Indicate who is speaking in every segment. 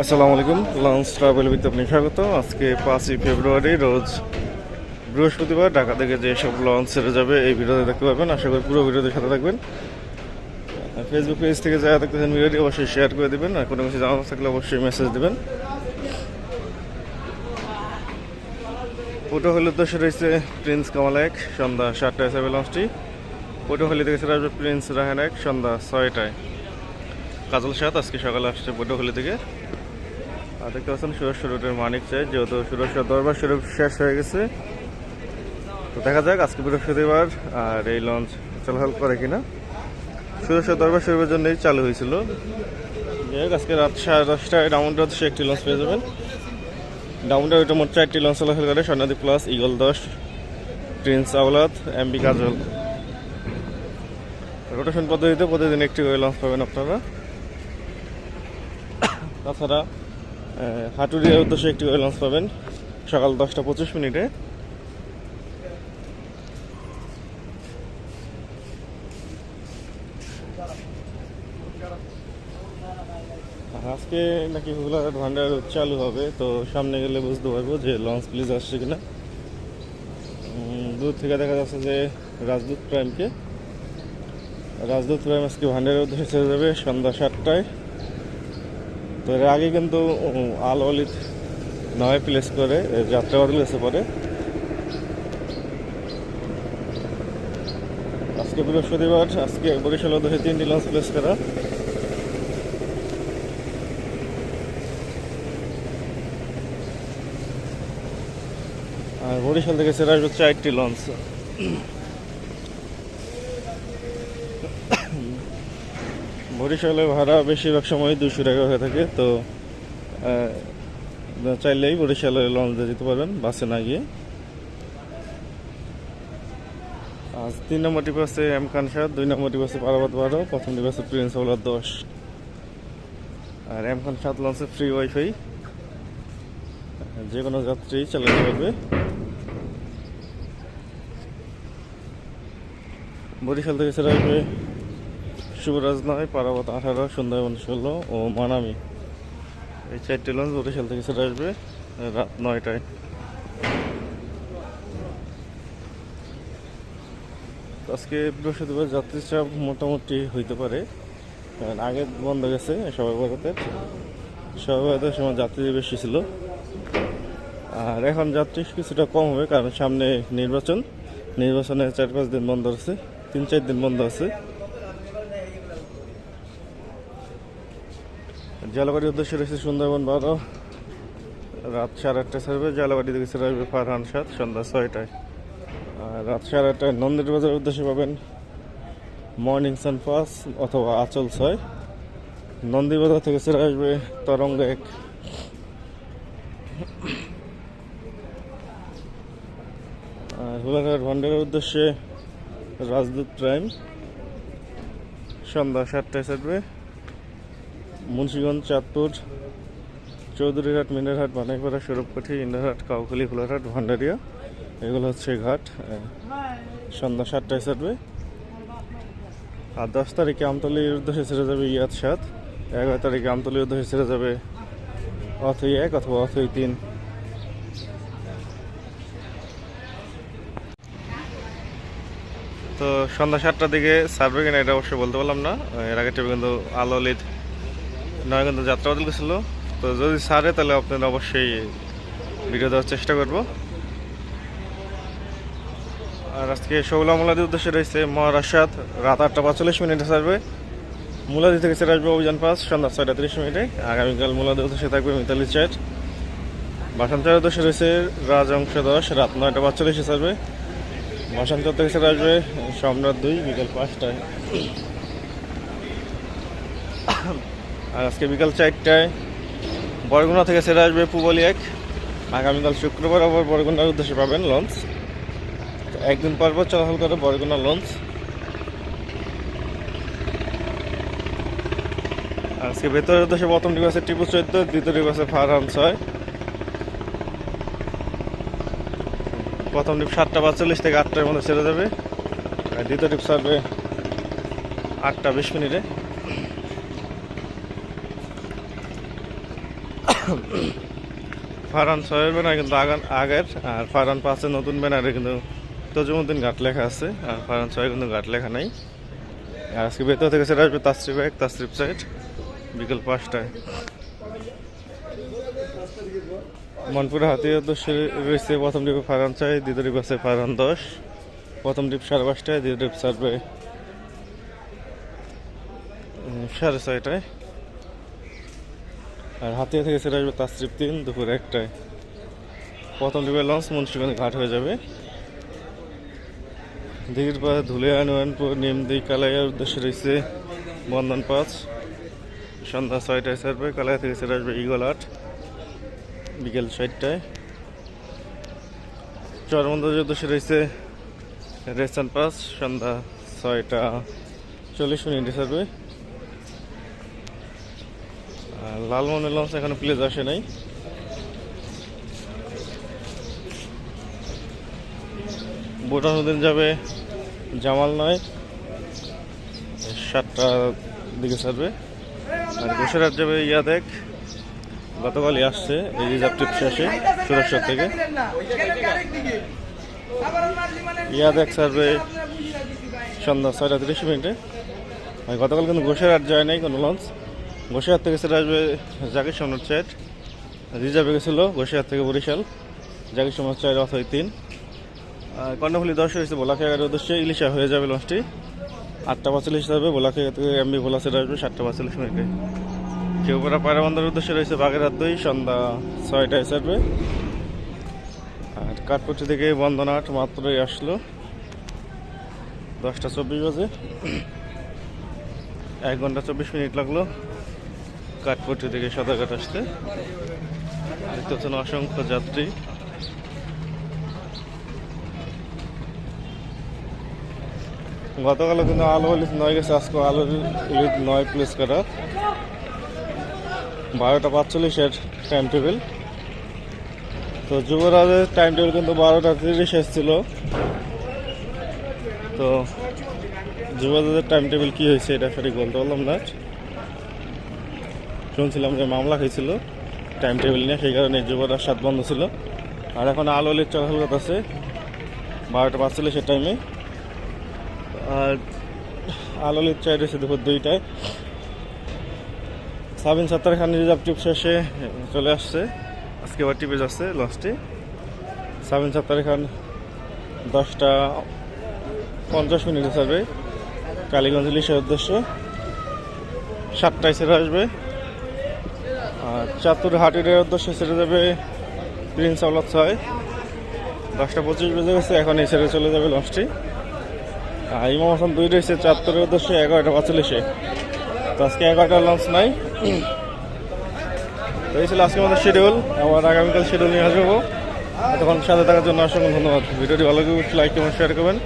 Speaker 1: আসসালামু আলাইকুম launch travel with আপনি স্বাগত। আজকে পাঁচই ফেব্রুয়ারি, রোজ বৃহস্পতিবার ঢাকা থেকে যে সব লঞ্চ ছেড়ে যাবে এই ভিডিওতে দেখতে পাবেন আশা করি পুরো ভিডিওতে সাথে থাকবেন। ফেসবুক পেজ থেকে যারা দেখতেছেন ভিডিওটি অবশ্যই শেয়ার করে দেবেন। আর কোনো কিছু জানানো থাকলে অবশ্যই মেসেজ দেবেন। পটুয়াখালী উদ্দেশ্যে রয়েছে প্রিন্স কামাল এক সন্ধ্যা সাতটায় যাবে লঞ্চটি পটুয়াখালী থেকে ছেড়ে আসবে প্রিন্স রাহান এক সন্ধ্যা ছয়টায়। কাজল সাত, আজকে সকালে আসছে পটুয়াখালী থেকে। দেখতে পাচ্ছেন সুরেশ্বর রোডের মানিক চাই, যেহেতু সুরেশ্বর দরবার শরীফ শেষ হয়ে গেছে। তো দেখা যাক, আজকে বৃহস্পতিবার, আর এই লঞ্চ চলাচল করে কিনা। সুরেশ্বর দরবার শরীফের জন্যই চালু হয়েছিল। আজকে রাত সাড়ে দশটায় ডাউনটা হচ্ছে একটি লঞ্চ পেয়ে যাবেন। ডাউনটা ওইটা মোট চারটি লঞ্চ চলাচল করে স্বর্ণাদি প্লাস ইগল দশ, Prince Awlad, MB Kajal. Rotation পদ্ধতিতে প্রতিদিন একটি করে লঞ্চ পাবেন আপনারা। তাছাড়া হাটুরিয়ার উদ্দেশ্যে একটি করে লঞ্চ পাবেন। সকাল দশটা পঁচিশ মিনিটে। আজকে নাকি হুগলার ভান্ডার চালু হবে, তো সামনে গেলে বুঝতে পারব যে লঞ্চ প্লিজ আসছে কিনা। দূর থেকে দেখা যাচ্ছে যে রাজদূত প্রাইমকে। রাজদূত প্রাইম আজকে ভান্ডারের উদ্দেশ্যে ছেড়ে যাবে সন্ধ্যা সাতটায়। তো এর আগে কিন্তু আল অলিত নয় প্লেস করে এ, যাত্রা বদল এসে পরে। আজকে বৃহস্পতিবার আজকে বরিশাল উদ্দেশ্যে তিনটি লঞ্চ প্লেস করা। আর বরিশাল থেকে সেরা হচ্ছে চারটি লঞ্চ বরিশালে ভাড়া বেশিরভাগ সময় দুশো টাকা হয়ে থাকে, তো চাইলেই বরিশালে লঞ্চ যেতে পারবেন বাসে না গিয়ে। আজ তিন নম্বর টিপ আছে এম খান সাত দুই নম্বর টিপ আছে পারাবাদ বারো, প্রথম টিপ আছে প্রিন্স ওলার দশ। আর এম খান সাত লঞ্চে ফ্রি ওয়াইফাই যে কোনো যাত্রী চালাতে পারবে। বরিশাল থেকে ছেড়ে আসবে শুভরাজ নয়, পারাবত আঠারো, সুন্দরবন ষোলো ও মানামি। এই চারটি লঞ্চ বরিশাল থেকে ছেড়ে আসবে রাত নয়টায়। আজকে বৃহস্পতিবার যাত্রীর চাপ মোটামুটি হইতে পারে। কারণ আগে বন্ধ গেছে, সবাই বরাতের সবাই বরাতের সময় যাত্রী বেশি ছিল। আর এখন যাত্রী কিছুটা কম হবে, কারণ সামনে নির্বাচন। নির্বাচনে চার পাঁচ দিন বন্ধ আছে, তিন চার দিন বন্ধ আছে। জলবাড়ির উদ্দেশ্যে রয়েছে সুন্দরবন বারো। রাত সাড়ে আটটায় ছাড়বে, জলবাড়ি থেকে ছেড়ে আসবে ফারহান সাত সন্ধ্যা ছয়টায়। রাত সাড়ে আটটায় নন্দির বাজার উদ্দেশ্যে পাবেন মর্নিং সান পাস অথবা আচল ছয়। নন্দীবাজার থেকে ছেড়ে আসবে তরঙ্গ এক। হুলাঘাট ভান্ডারের উদ্দেশ্যে রাজদূত প্রাইম। সন্ধ্যা সাতটায় ছাড়বে। মুন্সিগঞ্জ, চাঁদপুর চৌধুরীঘাট মিনারহাট, বানাইপাড়া, সৌরভকাঠি, ইন্দারহাট, কাউখালী, হুলারহাট, ভান্ডারিয়া। এগুলো হচ্ছে ঘাট। সন্ধ্যা সাতটায় ছাড়বে। আর দশ তারিখে আমতলির উদ্দেশ্যে ছেড়ে যাবে ইয়াদ সাত এগারো তারিখে আমতলির উদ্দেশ্যে ছেড়ে যাবে অথই এক অথবা অথই তিন। তো সন্ধ্যা সাতটার দিকে সার্ভে কিনা এটা অবশ্যই বলতে পারলাম না। এর আগে কিন্তু আলো লিদ নয় কিন্তু যাত্রা বদল তো যদি সারে তাহলে আপনারা অবশ্যই ভিডিও দেওয়ার চেষ্টা করব। আর আজকে শৌলা মোলাদির উদ্দেশ্যে রয়েছে মহারাশাদ রাত আটটা পাঁচচল্লিশ মিনিটে সার্ভে মুলাদি থেকে ছেড়ে আসবে অভিযান পাস সন্ধ্যা ছয়টা তিরিশ মিনিটে। আগামীকাল মুলাদির উদ্দেশ্যে থাকবে মিতালি চ্যাট। বাসান্তার উদ্দেশ্যে রয়েছে রাজ অংশ দশ রাত নয়টা পাঁচচল্লিশে সার্ভে বসন্ত থেকে ছেড়ে আসবে সম্রাট দুই, বিকাল পাঁচটায়। আর আজকে বিকাল চারটায় বরগুনা থেকে ছেড়ে আসবে পুবলি এক। আগামীকাল শুক্রবার আবার বরগুনার উদ্দেশ্যে পাবেন লঞ্চ। একদিন পর পর চলাচল করে বরগুনা লঞ্চ। আজকে ভেতরের উদ্দেশ্যে প্রথম ডিপ আছে টিপু চৈদ্দ দ্বিতীয় ডিপ ফারহান ছয়। প্রথম ডিপ সাতটা পাঁচচল্লিশ থেকে আটটার মধ্যে ছেড়ে যাবে। দ্বিতীয় ডিপ ছাড়বে আটটা বিশ মিনিটে। ফারান ছয়ের ব্যানার কিন্তু আগের, আর ফারান পাঁচের নতুন ব্যানারে কিন্তু তজুমুদ্দিন ঘাট লেখা আছে, আর ফারান ছয় কিন্তু ঘাট লেখা নাই। আর আজকে ভেতর থেকে সেটা আসবে তাসরিফ এক তাসরিফ সাইড বিকেল পাঁচটায়। মনপুরে হাতিয়া উদ্দেশ্যে রয়েছে প্রথম ডিপে ফারান চাই দ্বিতীয় ডিপ আছে ফারান দশ প্রথম ডিপ সাড়ে পাঁচটায়, দ্বিতীয় ডিপ সারবে সাড়ে ছয়টায়। আর হাতিয়া থেকে সেটা আসবে তাসরিফ তিন দুপুর একটায়। প্রথম ডিপে লঞ্চ মুন্সিগঞ্জ ঘাট হয়ে যাবে। দিঘির পর ধুলে আনুয়ানপুর নিমদি কালাইয়ার উদ্দেশ্যে রয়েছে বন্ধন পাঁচ। সন্ধ্যা ছয়টায় ছাড়বে কালাইয়া থেকে সেটা আসবে ইগল আট। বিকেল চারটায় চরমন্দাজের উদ্দেশ্যে রয়েছে রেস্টান পাস সন্ধ্যা ছয়টা চল্লিশ মিনিটে ছাড়বে লালমনের লঞ্চ এখনও প্লেজ আসে নাই। বোটানুদ্দিন যাবে, জামাল নয়। সাতটার দিকে ছাড়বে। আর গোসেরাত যাবে ইয়াদেক। গতকালই আসছে, এই রিজার্ভ ট্রিপ শেষে সুরেশ্বর থেকে। ইয়াদেক ছাড়বে সন্ধ্যা ছয়টা তিরিশ মিনিটে। আর গতকাল কিন্তু গোসেরাট যায় নাই কোনো লঞ্চ গোসেরাট থেকে সেটা আসবে জাকির সমর চাইট রিজার্ভে গেছিল গোসেরাট থেকে বরিশাল। জাকির সমর চাইট অথই তিন। আর কর্ণফুলি দশ হয়েছে বোলাখেয়ার উদ্দেশ্যে ইলিশা হয়ে যাবে লঞ্চটি। আটটা পাঁচচল্লিশ যাবে বোলাখেয়া থেকে এমবি ভোলা সেটা আসবে সাতটা পাঁচচল্লিশ মিনিটে। কেউপাড়া পায়রাবন্দার উদ্দেশ্যে রয়েছে বাগেরহাট দুই, সন্ধ্যা ছয়টায় ছাড়বে আর কাঠপট্টি থেকে বন্দনাট মাত্রই আসলো। দশটা চব্বিশ বাজে। এক ঘণ্টা চব্বিশ মিনিট লাগল। কাঠপট্টি থেকে সদরঘাট আসতে দেখতে পাচ্ছেন অসংখ্য যাত্রী। গতকাল কিন্তু আলো ইলিশ নয় গেছে, আজকে আলো ইলিশ নয় প্লেস করা বারোটা পাঁচচল্লিশের টাইম টেবিল তো যুবরাজের টাইম টেবিল কিন্তু বারোটা তিরিশ এসেছিল। তো যুবরাজের টাইম টেবিল কী হয়েছে এটা সঠিক বলতে পারলাম না। শুনছিলাম যে মামলা হয়েছিল টাইম টেবিল নিয়ে, সেই কারণে যুবরাজ সাত বন্ধ ছিল। আর এখন আলো ইলিশ চলাচল আছে, বারোটা পাঁচচল্লিশের টাইমে আর আলোলির চাই রয়েছে দুপুর দুইটায়। সাবিন সাত্তার খান রিজার্ভ ট্রিপ শেষে চলে আসছে। আজকে আবার টিপে যাচ্ছে লঞ্চটি সাবিন সাত্তার খান দশটা পঞ্চাশ মিনিটে ছাড়বে। কালীগঞ্জ ইলিশের উদ্দেশ্যে সাতটায় ছেড়ে আসবে। আর চাতুর হাটির উদ্দেশ্যে ছেড়ে যাবে প্রিন্স আওলাদ ছয়। দশটা পঁচিশ বেজে গেছে এখন এই ছেড়ে চলে যাবে লঞ্চটি আর ইমাম হাসান দুই রয়েছে চারটার উদ্দেশ্যে, এগারোটা পাঁচচল্লিশে। তো আজকে এগারোটা লঞ্চ নাই। তো এই ছিল আজকে আমাদের শিডিউল আবার আগামীকাল শিডিউল নিয়ে আসব তখন সাথে থাকার জন্য অসংখ্য ধন্যবাদ। ভিডিওটি ভালো লাগলে লাইক এবং শেয়ার করবেন।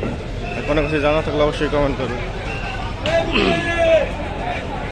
Speaker 1: কোনো কিছু জানা থাকলে অবশ্যই কমেন্ট করবেন।